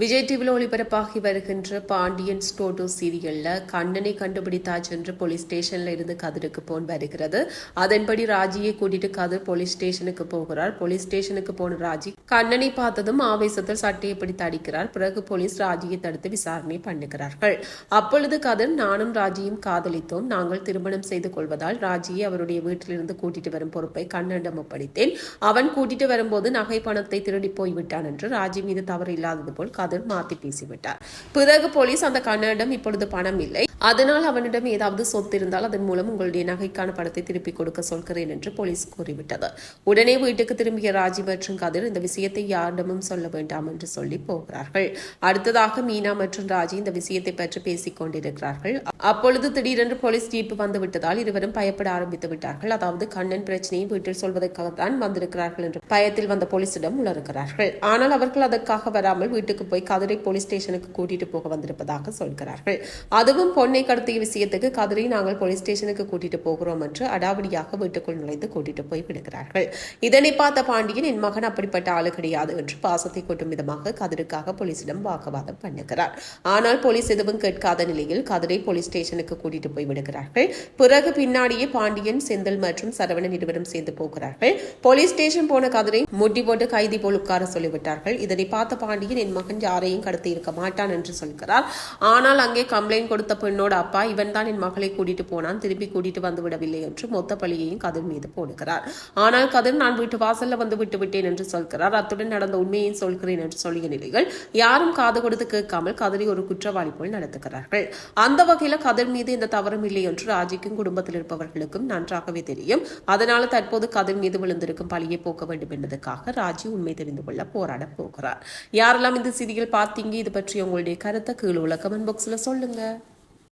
விஜய் டிவியில் ஒளிபரப்பாகி வருகின்ற பாண்டியன் ஸ்டோட்டோ சீரியல்ல கண்ணனை கண்டுபிடித்தா சென்று போலீஸ் ஸ்டேஷன்ல இருந்து கதிருக்கு போன் வருகிறது. அதன்படி ராஜியை கூட்டிட்டு கதிர் போலீஸ் ஸ்டேஷனுக்கு போகிறார். போலீஸ் ஸ்டேஷனுக்கு போன ராஜி கண்ணனை பார்த்ததும் ஆவேசத்தில் சட்டையை பிடித்து அடிக்கிறார். பிறகு போலீஸ் ராஜியை தடுத்து விசாரணை பண்ணுகிறார்கள். அப்பொழுது கதிர் நானும் ராஜியும் காதலித்தோம். நாங்கள் திருமணம் செய்து கொள்வதால் ராஜியை அவருடைய வீட்டிலிருந்து கூட்டிட்டு வரும் பொறுப்பை கண்ணனிடம் ஒப்படைத்தேன். அவன் கூட்டிட்டு வரும்போது நகை பணத்தை திருடி போய்விட்டான் என்று ராஜி மீது தவறு இல்லாதது போல் கதிர் மாத்தி பேசிவிட்டார். பிறகு போலீஸ் அந்த கண்ணனிடம் இப்பொழுது பணம் இல்லை. அதனால் அவனிடம் ஏதாவது சொத்து இருந்தால் அதன் மூலம் உங்களுடைய நகைக்கான பணத்தை திருப்பி கொடுக்க சொல்கிறேன் என்று போலீஸ் கூறிவிட்டது. உடனே வீட்டுக்கு திரும்பிய ராஜி மற்றும் கதிர் இந்த விஷயத்தை யாரிடமும் சொல்ல வேண்டாம் என்று சொல்லி போகிறார்கள். அடுத்ததாக மீனா மற்றும் ராஜி இந்த விஷயத்தை பற்றி பேசிக் கொண்டிருக்கிறார்கள். அப்பொழுது திடீரென்று போலீஸ் ஜீப் வந்து விட்டதால் இருவரும் பயப்பட ஆரம்பித்து விட்டார்கள். அதாவது கண்ணன் பிரச்சனையை வீட்டில் சொல்வதற்காகத்தான் வந்திருக்கிறார்கள் என்று பயத்தில் வந்த போலீசிடம் உணர்கிறார்கள். ஆனால் அவர்கள் அதற்காக வராமல் வீட்டுக்கு போய் போய் கதிரை போலீஸ் ஸ்டேஷனுக்கு கூட்டிட்டு போக வந்திருப்பதாக சொல்கிறார்கள். அதுவும் பொண்ணை கடத்திய விஷயத்துக்கு கதிரை நாங்கள் போலீஸ் ஸ்டேஷனுக்கு கூட்டிட்டு போகிறோம் என்று அடாவடியாக வீட்டுக்குள் நுழைந்து கூட்டிட்டு போய் விடுகிறார்கள். இதனை பார்த்த பாண்டியன் என் மகன் அப்படிப்பட்ட ஆளு கிடையாது என்று பாசத்தை கொட்டும் விதமாக கதிருக்காக போலீசிடம் வாக்குவாதம் பண்ணுகிறார். ஆனால் போலீஸ் எதுவும் கேட்காத நிலையில் கதிரை போலீஸ் ஸ்டேஷனுக்கு கூட்டிட்டு போய் விடுகிறார்கள். பிறகு பின்னாடியே பாண்டியன் செந்தில் மற்றும் சரவணன் இருவரும் சேர்ந்து போகிறார்கள். போலீஸ் ஸ்டேஷன் போன கதிரை முட்டி போட்டு கைதி போல் உட்கார சொல்லிவிட்டார்கள். இதனை பார்த்த பாண்டியன் என் மகன் யாரையும் கடத்தி இருக்க மாட்டான் என்று சொல்கிறார். ஆனால் அங்கே கம்ப்ளைண்ட் கொடுத்த பெண்ணோட அப்பா இவன் தான் என் மகளை கூட்டிட்டு போனான் திருப்பி கூட்டிட்டு வந்து விடவில்லை என்று மொத்த பழியையும் கதிர் மீது போடுகிறார். ஆனால் கதிர் நான் வீட்டு வாசல்ல வந்து விட்டு விட்டேன் என்று சொல்கிறார். அத்துடன் நடந்த உண்மையை சொல்கிறேன் என்று சொல்லிய நிலையில் யாரும் காது கொடுத்து கேட்காமல் கதிரை ஒரு குற்றவாளி போல் நடத்துகிறார்கள். அந்த வகையில கதிர் மீது இந்த தவறும் இல்லை என்று ராஜிக்கும் குடும்பத்தில் இருப்பவர்களுக்கும் நன்றாகவே தெரியும். அதனால தற்போது கதிர் மீது விழுந்திருக்கும் பழியை போக்க வேண்டும் என்பதற்காக ராஜி உண்மை தெரிந்து கொள்ள போராட போகிறார். யாரெல்லாம் இந்த சிறிய செய்திகள் பார்த்தீங்க. இது பற்றி உங்களுடைய கருத்தை கீழே உள்ள கமெண்ட் பாக்ஸ்ல சொல்லுங்க.